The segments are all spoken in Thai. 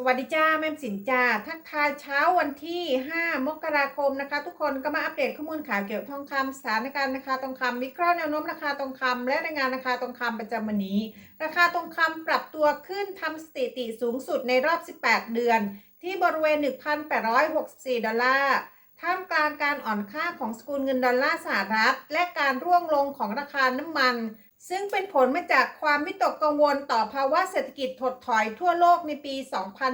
สวัสดีจ้าแม่สินจ้าทักทายเช้าวันที่ 5 มกราคมนะคะ ทุกคนก็มาอัปเดตข้อมูลข่าวเกี่ยวกทองคำสถานการณ์ราคาทองคำวิเคราะห์แนวโน้มราคาทองคำและรายงานราคาทองคำประจำวันนี้ ราคาทองคำปรับตัวขึ้นทำสถิติสูงสุดในรอบ 18 เดือน ที่บริเวณ 1,864 ดอลลาร์ท่ามกลางการอ่อนค่าของสกุลเงินดอลลาร์สหรัฐ และการร่วงลงของราคาน้ำมัน ซึ่งเป็นผลมาจากความวิตกกังวลต่อภาวะเศรษฐกิจถดถอยทั่วโลกในปี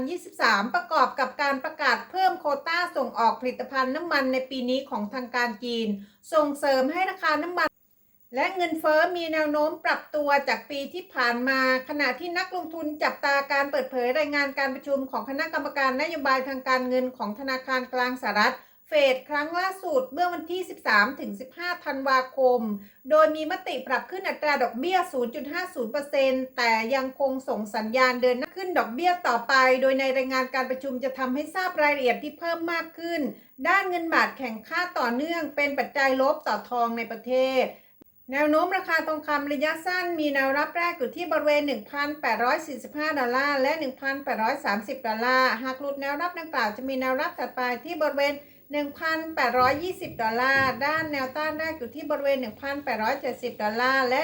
2023 ประกอบกับการประกาศเพิ่มโควต้าส่งออกผลิตภัณฑ์น้ำมันในปีนี้ของทางการจีน ส่งเสริมให้ราคาน้ำมัน และเงินเฟ้อมีแนวโน้มปรับตัวจากปีที่ผ่านมา ขณะที่นักลงทุนจับตาการเปิดเผยรายงานการประชุมของคณะกรรมการนโยบายทางการเงินของธนาคารกลางสหรัฐ เฟดครั้งล่าสุดเมื่อวันที่ 13 ถึง 15 ธันวาคม โดยมีมติปรับขึ้นอัตราดอกเบี้ย 0.50%แต่ยังคงส่งสัญญาณเดินหน้าขึ้นดอกเบี้ยต่อไป โดยในรายงานการประชุมจะทำให้ทราบรายละเอียดที่เพิ่มมากขึ้น ด้านเงินบาทแข่งค่าต่อเนื่องเป็นปัจจัยลบต่อทองในประเทศแนวโน้มราคาทองคำระยะสั้นมีแนวรับแรกอยู่ที่บริเวณ 1,845 ดอลลาร์ และ 1,830 ดอลลาร์ หากหลุดแนวรับดังกล่าวจะมีแนวรับถัดไปที่บริเวณ 1,820 ดอลลาร์ ด้านแนวต้านแรกอยู่ที่บริเวณ 1,870 ดอลลาร์ และ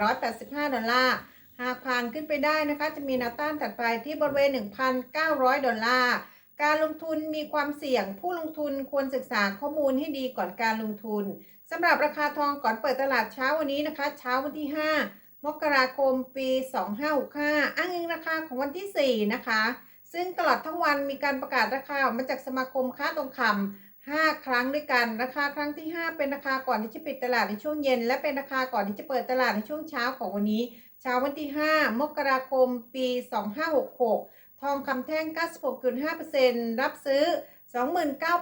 1,885 ดอลลาร์ หากผ่านขึ้นไปได้นะคะ จะมีแนวต้านถัดไปที่บริเวณ 1,900 ดอลลาร์ การลงทุนมีความเสี่ยง ผู้ลงทุนควรศึกษาข้อมูลให้ดีก่อนการลงทุนสำหรับราคาทองก่อนเปิดตลาดเช้าวันนี้นะคะ เช้าวันที่ 5 มกราคม ปี 2565 อ้างอิงราคาของวันที่ 4 นะคะ ซึ่งตลอดทั้งวันมีการประกาศราคาออกมาจากสมาคมค้าทองคำ5 ครั้งด้วยกัน ราคาครั้งที่ 5 เป็นราคาก่อนที่จะปิดตลาดในช่วงเย็น และเป็นราคาก่อนที่จะเปิดตลาดในช่วงเช้าของวันนี้ เช้าวันที่ 5 มกราคม ปี 2566 ทองคำแท่ง 96.5%รับซื้อ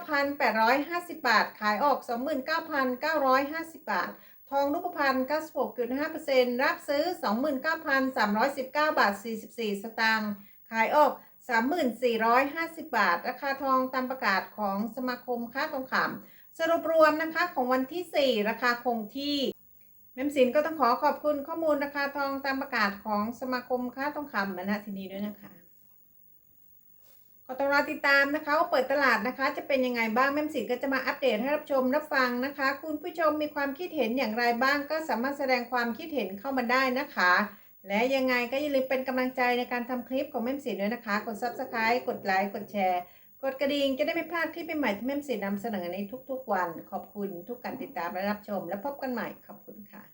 29,850 บาท ขายออก 29,950 บาท ทองรูปพรรณ96.5%รับซื้อ 29,319 บาท 44 สตางค์ ขายออก 3450 บาท ราคาทองตามประกาศของสมาคมค้าทองคำสรุปรวมนะคะของวันที่ 4 ราคาคงที่แม่มสินก็ต้องขอขอบคุณข้อมูลราคาทองตามประกาศของสมาคมค้าทองคำณที่นี้ด้วยนะคะก็ต้องรอติดตามนะคะว่าเปิดตลาดนะคะ จะเป็นยังไงบ้างแม่มสินก็จะมาอัปเดตให้รับชมรับฟังนะคะ คุณผู้ชมมีความคิดเห็นอย่างไรบ้าง ก็สามารถแสดงความคิดเห็นเข้ามาได้นะคะ และยังไงก็อย่าลืมเป็นกำลังใจในการทำคลิปของแม่มสินด้วยนะคะ กด subscribe กดไลค์กดแชร์ กดกระดิ่งจะได้ไม่พลาดคลิปใหม่ๆที่แม่มสินนำเสนอในทุกๆวัน ขอบคุณทุกการติดตามและรับชม และพบกันใหม่ขอบคุณค่ะ